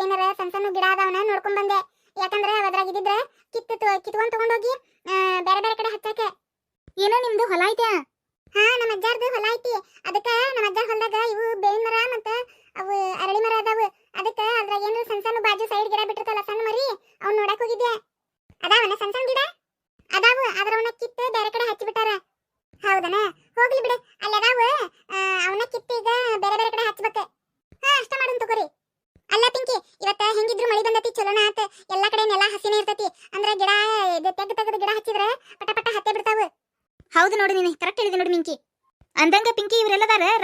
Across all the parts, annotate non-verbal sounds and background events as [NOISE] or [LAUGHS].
ಏನರ ಏನಾರ ಸಣ್ಣ ಸಣ್ಣ ಗಿಡ ಅದಾವನ ನೋಡ್ಕೊಂಡ್ ಬಂದೆ. ಯಾಕಂದ್ರೆ ಅದ್ರಾಗ ಇದ್ದಿದ್ರೆ ಕಿತ್ತು ಕಿತ್ಕೊಂಡ್ ತಗೊಂಡೋಗಿ ಬೇರೆ ಬೇರೆ ಕಡೆ ಹಚ್ಚಕ್ಕೆ. ಏನೋ ನಿಮ್ದು ಹೊಲ ಐತೆ ಹಾ ನಮ್ಮ ಅಜ್ಜಾರ್ದು ಹೊಲ ಐತಿ. ಅದಕ್ಕ ನಮ್ಮ ಅಜ್ಜಾರ್ ಹೊಲದಾಗ ಇವು ಬೇವಿನ ಮರ ಮತ್ತ ಅವು ಅರಳಿ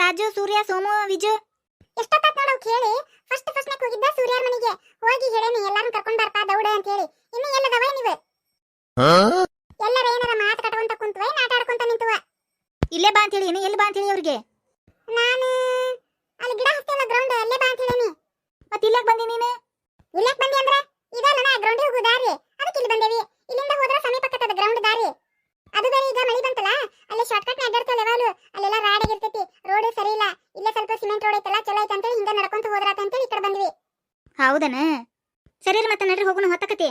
ರಾಜು ಸೂರ್ಯ ಸೋಮು ವಿಜು. ಎಷ್ಟೊತ್ತಾತ್ ನೋಡು ಕೇಳಿ. ಫಸ್ಟ್ ಫಸ್ಟ್ ನಾಕ್ ಹೋಗಿದ್ದ ಸೂರ್ಯರ ಮನೆಗೆ. ಹೋಗಿ ಹೇಳೇನಿ ಎಲ್ಲಾರನ್ನ ಕರ್ಕೊಂಡ್ ಬರ್ತಾ ದೌಡ ಅಂತ ಹೇಳಿ. ಇನ್ನು ಎಲ್ಲದವ ನೀವು? ಎಲ್ಲರ ಏನಾರ ಮಾತು ಕಟ್ಕೊಂತ ಕುಂತುವ ಏನ್ ಆಟ ಆಡ್ಕೊಂತ ನಿಂತವ? ಇಲ್ಲೇ ಬಾ ಅಂತ ಹೇಳಿ ಎಲ್ಲಿ ಬಾ ಅಂತ ಹೇಳಿ ಅವ್ರಿಗೆ? ನಾನು ಅಲ್ಲಿ ಗಿಡ ಹತ್ತಿಲ್ಲ ಗ್ರೌಂಡ್ ಅಲ್ಲೇ ಬಾ ಅಂತ ಹೇಳೇನಿ. ಮತ್ತೆ ಇಲ್ಲಕ್ಕೆ ಬಂದಿ ನೀನು? ಇಲ್ಲಕ್ಕೆ ಬಂದಿ ಅಂದ್ರೆ? ಇದಲ್ಲ ನಾ ಗ್ರೌಂಡ್ ಹೋಗು ದಾರಿ ಅದಕ್ಕೆ ಇಲ್ಲಿ ಬಂದೇವಿ. ಇಲ್ಲಿಂದ ಹೋದ್ರೆ ಸಮೀಪಕ್ಕತ್ತದ ಗ್ರೌಂಡ್ ದಾರಿ. ಅದು ಬೇರೆ ಈಗ ಮಳಿ ಬಂತಲ್ಲ ಅಲ್ಲಿ ಶಾರ್ಟ್ ಕಟ್ ಅಡ್ಡಾಡ್ತಾವ ಯಾವಾಗಲೂ ಅಲ್ಲೆಲ್ಲ ರಾಡ್ ಆಗಿರ್ತೈತಿ ರೋಡ್ ಸರಿ ಇಲ್ಲ ಇಲ್ಲೇ ಸ್ವಲ್ಪ ಸಿಮೆಂಟ್ ರೋಡ್ ಐತಲ್ಲ ಚಲೋ ಐತೆ ಅಂತೇಳಿ ಹಿಂಗ ನಡ್ಕೊಂತ ಹೋದ್ರಾತ ಅಂತೇಳಿ ಈ ಕಡೆ ಬಂದ್ವಿ ಹೌದನ? ಸರಿ ಮತ್ತೆ ನಡ್ರಿ ಹೋಗೋಣ ಹೊತ್ತಕತಿ.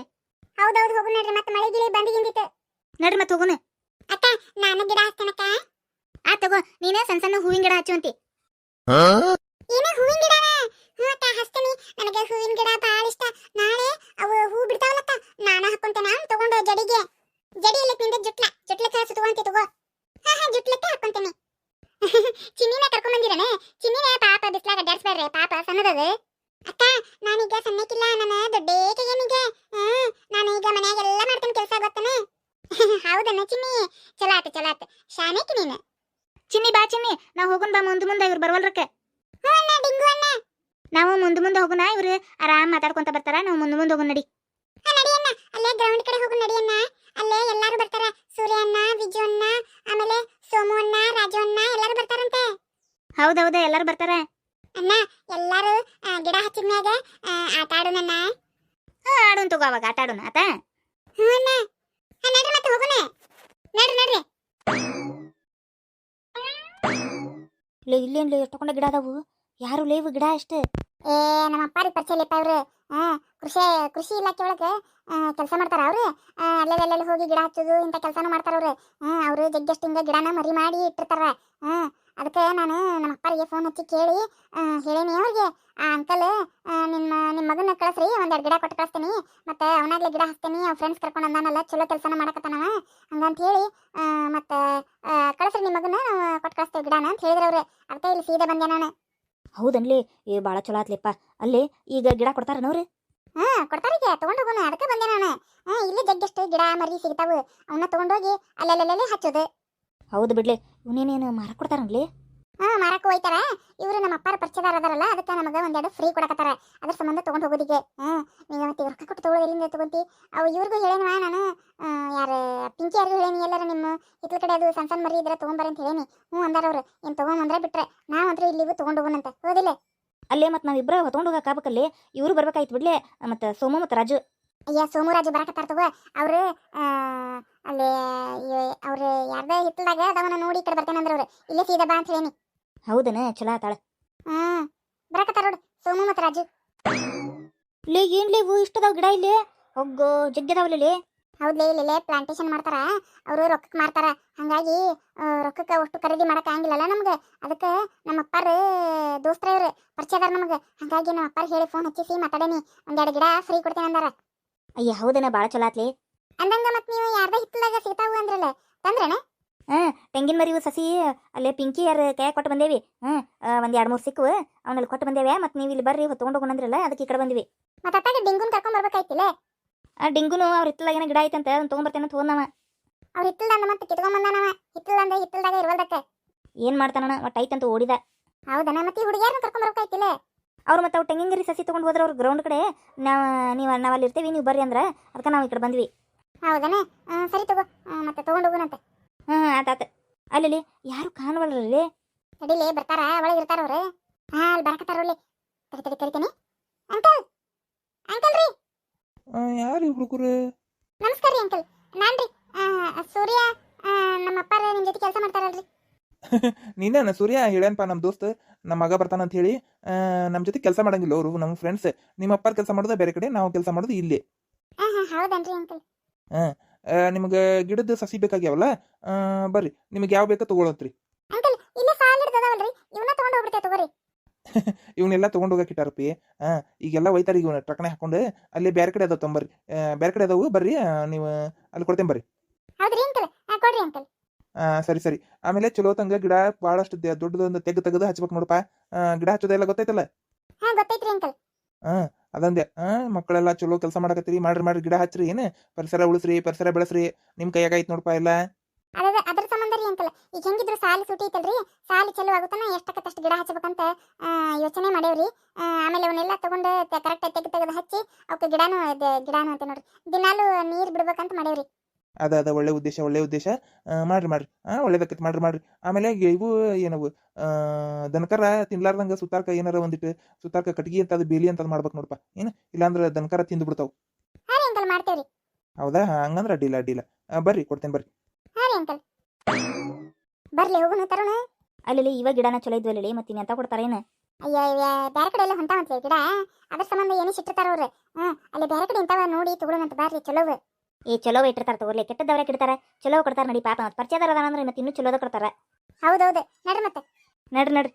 ಹೌದೌದು ಹೋಗು ನಡ್ರಿ. ಮತ್ತೆ ಮಳೆ ಗಿಳಿ ಬಂದಿಗಿಂದಿತ್ತು ನಡ್ರಿ ಮತ್ತೆ ಹೋಗೋಣ. ಅಕ್ಕ ನಾನು ಗಿಡ ಹಚ್ತೇನಕ್ಕ ಆ ತಗೋ ನೀನೇ ಸಣ್ಣ ಸಣ್ಣ ಹೂವಿನ ಗಿಡ ಹಚ್ಚುವಂತಿ. ಏನ ಹೂವಿನ ಗಿಡನ? ಹ್ಞೂ ಅಕ್ಕ ಹಚ್ತೀನಿ. ನನಗೆ ಹೂವಿನ ಗಿಡ ಭಾಳ ಇಷ್ಟ. ನಾಳೆ ಅವು ಹೂ ಬಿಡ್ತಾವಲ್ಲಕ್ಕ ನಾನು ಹಾಕೊಂತೇನೆ. ತಗೊಂಡು ಜಡಿಗೆ. ಜಡಿ ಇಲ್ಲ ನಿಂದ ಜುಟ್ಲ. ಜುಟ್ಲಕ್ಕ ಸುತ್ತುವಂತಿ ತಗೋ. ಹಾ ಹಾ ಜುಟ್ಲಕ್ಕೆ ಹಾಕೊಂತೇನೆ. [LAUGHS] ಚಿನ್ನಿನ ಕರ್ಕೊಂಡ್ ಬಂದಿರನೆ? ಚಿನ್ನಿನ ಪಾಪ ಬಿಸ್ಲಾಗ ಅಡ್ಡಾಡ್ಸ್ಬೇಡ್ರಿ ಪಾಪ ಸಣ್ಣದದು. ಅಕ್ಕ ನಾನೀಗ ಸಣ್ಣಕ್ಕಿಲ್ಲ ನನ್ನ ದೊಡ್ಡೇಕೆಗೆ ನಿಗೆ ನಾನು ಈಗ ಮನ್ಯಾಗೆಲ್ಲ ಮಾಡ್ತೇನೆ ಕೆಲಸ ಗೊತ್ತಾನೆ? [LAUGHS] ಹೌದನ್ನ ಚಿನ್ನಿ? ಚಲೋ ಆತ ಚಲೋ ಆತ ಶಾನೇಕಿ ನೀನು? ಚಿನ್ನಿ ಬಾ ಚಿನ್ನಿ. ನಾ ಹೋಗೋಣ ಬಾ ಮುಂದೆ ಮುಂದೆ ಇವ್ರು ಅಣ್ಣ ಡಿಂಗು ಅಣ್ಣ. ನಾವು ಮುಂದೆ ಮುಂದೆ ಹೋಗೋಣ ಇವ್ರು ಆರಾಮ್ ಮಾತಾಡ್ಕೊಂತ ಬರ್ತಾರ ನಾವು ಮುಂದೆ ಮುಂದೆ ಹೋಗೋಣ ನಡಿ. ಅಣ್ಣ. ಅಲ್ಲೇ ಗ್ರೌಂಡ್ ಕಡೆ ಹೋಗೋಣ ನಡಿಯಣ್ಣ ಅಲ್ಲೇ ಎಲ್ಲರೂ ಬರ್ತಾರ. ಸೂರ್ಯ ಅಣ್ಣ ವಿಜು ಅಣ್ಣ ಆಮೇಲೆ ಸೋಮು ಅಣ್ಣ ರಾಜು ಅಣ್ಣ ಎಲ್ಲರೂ ಬರ್ತಾರಂತೆ. ಹೌದೌದ ಎಲ್ಲರೂ ಬರ್ತಾರ. ಅಣ್ಣ ಎಲ್ಲಾರು ಗಿಡ ಹಚ್ಚಿದ ಮ್ಯಾಗ ಆಟ ಆಡೋಣ ಆಡೋಣ ತಗೋ ಅವಾಗ ಆಟ ಆಡೋಣ ಆತ? ಹ್ಞೂ ಅಣ್ಣ. ನಡ್ರಿ ಮತ್ತೆ ಹೋಗೋಣ. ನಡ್ರಿ ನಡ್ರಿ. ಲೇ ಇಲ್ಲೇನ್ಲೇ ಎಷ್ಟಕೊಂಡ ಗಿಡ ಅದಾವು? ಯಾರು ಲೇವು ಗಿಡ ಅಷ್ಟೇ? ಏ ನಮ್ಮ ಅಪ್ಪಾರಿ ಪರಿಚಯ ಇಲ್ಲಪ್ಪ ಅವ್ರು ಕೃಷಿ ಕೃಷಿ ಇಲಾಖೆ ಒಳಗೆ ಕೆಲಸ ಮಾಡ್ತಾರ ಅವ್ರು. ಆ, ಅಲ್ಲೆಲ್ಲ ಹೋಗಿ ಗಿಡ ಹಚ್ಚೋದು ಇಂಥ ಕೆಲಸನೂ ಮಾಡ್ತಾರ ಅವ್ರು. ಅವರು ಜಗ್ಗಷ್ಟು ಹಿಂಗೆ ಗಿಡನ ಮರಿ ಮಾಡಿ ಇಟ್ಟಿರ್ತಾರ. ಹಾ ಅದಕ್ಕೆ ನಾನು ನಮ್ಮ ಅಪ್ಪರಿಗೆ ಫೋನ್ ಹಚ್ಚಿ ಕೇಳಿ ಹೇಳೇನಿ ಅವ್ರಿಗೆ ಆ ಅಂಕಲ್ ನಿಮ್ಮ ನಿಮ್ಮ ಮಗನ ಕಳಿಸ್ರಿ ಒಂದೆರಡು ಗಿಡ ಕೊಟ್ಟು ಕಳಿಸ್ತೀನಿ ಮತ್ತೆ ಅವನಾಗ್ಲೇ ಗಿಡ ಹಾಕ್ತೀನಿ ಅವ್ನ ಫ್ರೆಂಡ್ಸ್ ಕರ್ಕೊಂಡು ಅಂದಾನಲ್ಲ ಚಲೋ ಕೆಲಸನ ಮಾಡಕತ್ತಾನವ ಹಂಗಂತ ಹೇಳಿ ಮತ್ತೆ ಕಳಿಸ್ರಿ ನಿಮ್ಮ ಮಗನ ನಾವು ಕೊಟ್ಟು ಕಳಿಸ್ತೇವೆ ಗಿಡನ ಅಂತ ಹೇಳಿದ್ರೆ ಅವ್ರೆ ಅದಕ್ಕೆ ಇಲ್ಲಿ ಸೀದಾ ಬಂದೆ ನಾನು. ಹೌದನ್ಲಿ ಏ ಭಾಳ ಚಲೋ ಆತ್ಲಿಪ್ಪ ಅಲ್ಲಿ ಈಗ ಗಿಡ ಕೊಡ್ತಾರನವ್ರು ಹಾ ಕೊಡ್ತಾರೀಗ ತಗೊಂಡು ಹೋಗೋಣ ಅದಕ್ಕೆ ಬಂದೆ ನಾನು ಹಾ ಇಲ್ಲಿ ಜಗ್ಗಿಷ್ಟು ಗಿಡ ಮರಿ ಸಿಗ್ತಾವು ಅವನ್ನ ತಗೊಂಡೋಗಿ ಅಲ್ಲಲ್ಲಲ್ಲೇ ಹಚ್ಚೋದು. ಹೌದು ಬಿಡ್ಲಿ. ಇವನೇನೇನು ಮಾರ ಕೊಡ್ತಾರನ್ಲೇ ಹಾ ಮಾರಕ್ಕೆ ಹೋಯ್ತಾರ. ಇವರು ನಮ್ಮ ಅಪ್ಪಾರ ಪರಿಚಯದಾರ ಅದಾರಲ್ಲ ಅದಕ್ಕೆ ನಮಗೆ ಒಂದೆರಡು ಫ್ರೀ ಕೊಡಕತ್ತಾರ. ಅದ್ರ ಸಂಬಂಧ ತಗೊಂಡು ಹೋಗೋದಿಗೆ ಹಾ ನೀವು ಮತ್ತೆ ರೊಕ್ಕ ಕೊಟ್ಟು ತಗೊಳ್ಳೋದು ಎಲ್ಲಿಂದ ತಗೊಂತಿ? ಅವು ಇವ್ರಿಗೂ ಹೇಳೇನವ ನಾನು. ಯಾರ ಪಿಂಕಿ ಯಾರಿಗೂ ಹೇಳೇನಿ ಎಲ್ಲರ ನಿಮ್ಮ ಹಿತ್ಲ ಕಡೆ ಅದು ಸಣ್ಣ ಸಣ್ಣ ಮರಿ ಇದ್ರೆ ತಗೊಂಬರ ಅಂತ ಹೇಳೇನಿ. ಹ್ಞೂ ಅಂದಾರ ಅವ್ರು. ಏನು ತೊಗೊಂಬಂದ್ರೆ ಬಿಟ್ರೆ ನಾವಂದ್ರೆ ಇಲ್ಲಿಗೂ ತಗೊಂಡು ಹೋಗೋಣಂತ. ಹೋದಿಲ್ಲ? ಅಲ್ಲೇ ಮತ್ತೆ ನಾವಿಬ್ಬರ ಹೊತ್ಕೊಂಡು ಹೋಗಕ್ಕಾಗಬೇಕಲ್ಲೇ ಇವರು ಬರ್ಬೇಕಾಯ್ತು ಬಿಡ್ಲೆ. ಮತ್ತೆ ಸೋಮು ಮತ್ತು ರಾಜು. ಅಯ್ಯ ಸೋಮರಾಜು ಬರಕತ್ತಾರ ತಗೋ. ಅವ್ರು ಅಲ್ಲಿ ಅವ್ರು ಯಾರ್ದ ಹಿತ್ತಲ್ದಾಗ ಅದವನ್ನ ನೋಡಿ ಈ ಕಡೆ ಬರ್ತೇನೆ ಅಂದ್ರೆ ಅವ್ರು. ಇಲ್ಲೇ ಸೀದಾ ಬಾ ಅಂತ ಹೇಳೇನಿ. ಹೌದನ? ಚಲೋ ಆತಾಳ ಹ್ಮ್ ಬರಕತ್ತಾರ ನೋಡು. ಸೋಮು ಮತ್ತು ರಾಜು. ಲೇ ಏನ್ಲೇ ಇವು ಇಷ್ಟದಾವ ಗಿಡ ಇಲ್ಲಿ? ಹೊಗ್ಗೋ ಜಗ್ಗದಾವಲ್ಲೇ ಹೌದ್ಲೇ ಇಲ್ಲೇ ಪ್ಲಾಂಟೇಶನ್ ಮಾಡ್ತಾರ. ಅವರು ರೊಕ್ಕಕ್ಕೆ ಮಾರ್ತಾರ. ಹಂಗಾಗಿ ರೊಕ್ಕಕ್ಕೆ ಅಷ್ಟು ಖರೀದಿ ಮಾಡಕ್ ಆಗಿಲ್ಲಲ್ಲ ನಮ್ಗೆ. ಅದಕ್ಕೆ ನಮ್ಮ ಅಪ್ಪಾರ ದೋಸ್ತರ ಇವ್ರು ಪರಿಚಯದಾರ ನಮಗೆ. ಹಂಗಾಗಿ ನಮ್ಮ ಅಪ್ಪಾರ ಹೇಳಿ ಫೋನ್ ಹಚ್ಚಿಸಿ ಮಾತಾಡೇನಿ. ಒಂದೆರಡು ಗಿಡ ಫ್ರೀ ಕೊಡ್ತೇನೆ ಅಂದಾರ ಅಯ್ಯ ಹೌದನ ಭಾಳ ಚಲೋ ಆತ್ಲಿ. ಅಂದಂಗ ಮತ್ತೆ ನೀವು ಯಾರ್ದ ಹಿತ್ತಲಾಗ ಸಿಗ್ತಾವು ಅಂದ್ರಲ್ಲ ತಂದ್ರೇನ? ತೆಂಗಿನ ಮರಿ ಇವು ಸಸಿ ಅಲ್ಲೇ ಪಿಂಕಿ ಯಾರ ಕೈ ಕೊಟ್ಟು ಬಂದೇವಿ. ಹ್ಞೂ ಒಂದು ಎರಡು ಮೂರು ಸಿಕ್ಕವು ಅವನಲ್ಲಿ ಕೊಟ್ಟು ಬಂದೇವೆ ಮತ್ತು ನೀವು ಇಲ್ಲಿ ಬರ್ರಿ ಹೊತ್ಕೊಂಡು ಹೋಗೋಣಂದ್ರಲ್ಲ ಅದಕ್ಕೆ ಈ ಕಡೆ ಬಂದ್ವಿ. ಮತ್ತೆ ಅತ್ತಾಗ ಡಿಂಗುನ್ ಕರ್ಕೊಂಡ್ ಬರ್ಬೇಕಾಯ್ತಿಲ್ಲ ಆ ಡಿಂಗುನು ಅವ್ರ ಹಿತ್ತಲಾಗಿನ ಗಿಡ ಐತಂತ ಅದನ್ನ ತೊಗೊಂಬರ್ತೇನೆ ಅಂತ ಹೋದ್ನವ. ಅವ್ರ ಹಿತ್ತಲ್ದಂದ ಮತ್ತೆ ಕಿತ್ಕೊಂಬಂದಾನವ ಹಿತ್ತಲ್ದಂದ ಹಿತ್ತಲ್ದಾಗ ಇರುವಲ್ದಕ್ಕೆ. ಏನು ಮಾಡ್ತಾನ ಒಟ್ಟು ಐತಂತ ಓಡಿದ. ಹೌದನ ಮತ್ತೆ ಹುಡುಗಿಯಾರನ್ನ ಕರ್ಕೊಂಡ್ ಬರ್ಬೇಕಾಯ್ತಿಲ್ಲ ಅವ್ರು ಮತ್ತೆ ಅವ್ರು ತೆಂಗಿಂಗರಿ ಸಸಿ ತೊಗೊಂಡು ಹೋದ್ರೆ ಅವ್ರು ಗ್ರೌಂಡ್ ಕಡೆ ನಾವು ನೀವು ನಾವು ಅಲ್ಲಿ ಇರ್ತೀವಿ ನೀವು ಬರ್ರಿ ಅಂದ್ರೆ ಅದಕ್ಕೆ ನಾವು ಈ ಕಡೆ ಬಂದ್ವಿ. ಹೌದನ? ಸರಿ ತಗೋ. ಮತ್ತೆ ತಗೊಂಡು ಹೋಗೋಣಂತೆ. ಹ್ಞೂ ಆತಾತು ಅಲ್ಲಿ ಯಾರು ಕಾಣವಲ್ರಲ್ಲಿ ತಡಿಲಿ ಬರ್ತಾರ ಒಳಗೆ ಇರ್ತಾರ ಅವ್ರು. ಹಾಂ ಅಲ್ಲಿ ಬರಕತ್ತಾರ ಅಲ್ಲಿ. ತಡಿ ತಡಿ ಕರಿತೀನಿ ಅಂಕಲ್ ಅಂಕಲ್ ರೀ! ಯಾರು ಹುಡುಗರು? ನಮಸ್ಕಾರ ರೀ ಅಂಕಲ್ ನಾನು ಆ, ಸೂರ್ಯ ನಮ್ಮ ಅಪ್ಪಾರ ನಿಮ್ಮ ಜೊತೆ ಕೆಲಸ ಮಾಡ್ತಾರಲ್ರಿ. [LAUGHS] ನೀನೇನ ಸೂರ್ಯ ಹೇಳೇನಪ್ಪ ನಮ್ಮ ದೋಸ್ತ್ ನಮ್ಮ ಮಗ ಬರ್ತಾನಂತ ಹೇಳಿ ನಮ್ಮ ಜೊತೆ ಕೆಲಸ ಮಾಡಂಗಿಲ್ಲ ಅವರು ನಮ್ಮ ಫ್ರೆಂಡ್ಸ್ ನಿಮ್ಮ ಅಪ್ಪಾರ ಕೆಲಸ ಮಾಡೋದು ಬೇರೆ ಕಡೆ ನಾವು ಕೆಲಸ ಮಾಡೋದು ಇಲ್ಲಿ. ಹಾಂ ಹಾ ನಿಮ್ಗೆ ಗಿಡದ ಸಸಿ ಬೇಕಾಗ್ಯಾವಲ್ಲ ಬರ್ರಿ ನಿಮ್ಗೆ ಯಾವ ಬೇಕೋ ತಗೊಳತ್ರಿ. ಇವನ್ನ ಇವನ್ನೆಲ್ಲ ತಗೊಂಡು ಹೋಗಕ್ಕಿಟ್ಟಾರಪ್ಪಿ ಆ ಈಗೆಲ್ಲ ಒಯ್ತಾರೆ ಈಗ ಇವ್ನ ಟ್ರಕ್ನೆ ಹಾಕೊಂಡು ಅಲ್ಲಿ ಬೇರೆ ಕಡೆ ಅದಾವ ತೊಂಬರ್ರಿ ಬೇರೆ ಕಡೆ ಅದಾವು ಬರ್ರಿ ನೀವು ಅಲ್ಲಿ ಕೊಡ್ತೇನೆ ಬರ್ರಿ. ಹೌದ್ರಿ ಅಂಕಲ್ ಹಾ ಕೊಡ್ರಿ ಅಂಕಲ್. ಸರಿ ಸರಿ. ಆಮೇಲೆ ಚಲೋ ತಂಗ ಗಿಡ ಭಾಳಷ್ಟು ದೊಡ್ಡದೊಂದು ತೆಗ್ ತೆಗೆದು ಹಚ್ಬೇಕು ನೋಡಪ್ಪ. ಗಿಡ ಹಚ್ಚೋದೆಲ್ಲ ಗೊತ್ತೈತಲ್ಲ? ಹಾ ಗೊತ್ತೈತ್ರಿ ಅಂಕಲ್. ಅದಂದೆ. ಮಕ್ಕಳೆಲ್ಲ ಚಲೋ ಕೆಲಸ ಮಾಡಕತ್ತೀರಿ. ಮಾಡ್ರಿ ಮಾಡ್ರಿ. ಗಿಡ ಹಚ್ಚ್ರಿ ಏನು? ಪರಿಸರ ಉಳಿಸ್ರಿ ಪರಿಸರ ಬೆಳೆಸ್ರಿ. ನಿಮ್ ಕೈಯಾಗ ಐತ್ ನೋಡಪ್ಪ ಎಲ್ಲ. ಅದ ಅದ್ರ ಸಂಬಂಧ ರೀ ಅಂಕಲ್. ಈಗ ಹೆಂಗಿದ್ರು ಸಾಲಿ ಸೂಟಿ ಐತಲ್ರಿ. ಸಾಲಿ ಚಲೋ ಆಗುತ್ತಾನ ಎಷ್ಟಕ್ಕತ್ತಷ್ಟು ಗಿಡ ಹಚ್ಬೇಕಂತ ಆ, ಯೋಚನೆ ಮಾಡೇವ್ರಿ. ಆಮೇಲೆ ಅವನ್ನೆಲ್ಲ ತಗೊಂಡು ಕರೆಕ್ಟ್ ತೆಗೆದು ತೆಗೆದು ಹಚ್ಚಿ ಅವಕ್ಕೆ ಗಿಡಾನು ಗಿಡಾನು ಅಂತ ನೋಡ್ರಿ. ದಿನಾಲು ನೀರ್ ಬಿಡ್ಬೇಕಂತ ಮಾಡೇವ್ರಿ. ಅದ ಅದ ಒಳ್ಳೆ ಉದ್ದೇಶ ಒಳ್ಳೆ ಉದ್ದೇಶ. ಮಾಡ್ರಿ ಮಾಡ್ರಿ. ಆ ಒಳ್ಳೇದಕ್ಕೈತಿ ಮಾಡ್ರಿ ಮಾಡ್ರಿ. ಆಮೇಲೆ ಇವು ಏನವು? ಆ, ದನಕರ ತಿನ್ಲಾರ್ದಂಗ ಸುತ್ತಾರ್ಕ ಏನಾರ ಒಂದಿಟ್ಟು ಸುತ್ತಾರ್ಕ ಕಟ್ಗಿ ಅಂತ ಅದು ಬೇಲಿ ಅಂತ ಮಾಡ್ಬೇಕು ನೋಡಪ್ಪ ಏನು? ಇಲ್ಲಾಂದ್ರ ದನಕರ ತಿಂದು ಬಿಡ್ತಾವ. ಹಾ ಹೌದಾ? ಹಂಗಂದ್ರ ಅಡ್ಡಿಲ್ಲ ಅಡ್ಡಿಲ್ಲ. ಬರ್ರಿ ಕೊಡ್ತೇನೆ ಬರ್ರಿ. ಹಾ ಬರ್ಲಿ ಹೋಗುನು ತರುಣ. ಅಲ್ಲಿ ಇವಾಗ ಗಿಡನ ಚಲೋ ಇದ್ವಲ್ಲಿ ಮತ್ತೆ ಇನ್ನು ಎಂತ ಕೊಡ್ತಾರೇನು ಅಯ್ಯ ಬೇರೆ ಕಡೆ ಎಲ್ಲ ಹೊಂಟಾವಂತ್ರಿ ಗಿಡ? ಅದ್ರ ಸಂಬಂಧ ಏನೇ ಸಿಟ್ಟಿರ್ತಾರ ಅವ್ರೆ? ಹಾ ಅಲ್ಲಿ ಬೇರೆ ಕಡೆ ಇಂಥವ ನೋಡಿ ತಗೊಳ್ಳೋಣಂತ ಬರ್ರಿ ಚಲೋ ಏ ಚಲೋ ಇಟ್ಟಿರ್ತಾರ ತಗೋರ್ಲಿ ಕೆಟ್ಟದವ್ರೆ ಕೆಡ್ತಾರ ಚಲೋ ಕೊಡ್ತಾರ ನಡಿ ಪಾಪ ಮತ್ತೆ ಪರಿಚಯದಾರ ಅದಾನ ಅಂದ್ರೆ ಮತ್ತೆ ಇನ್ನೂ ಚಲೋದ ಕೊಡ್ತಾರ. ಹೌದೌದು ನಡ್ರಿ ಮತ್ತೆ. ನಡ್ರಿ ನಡ್ರಿ.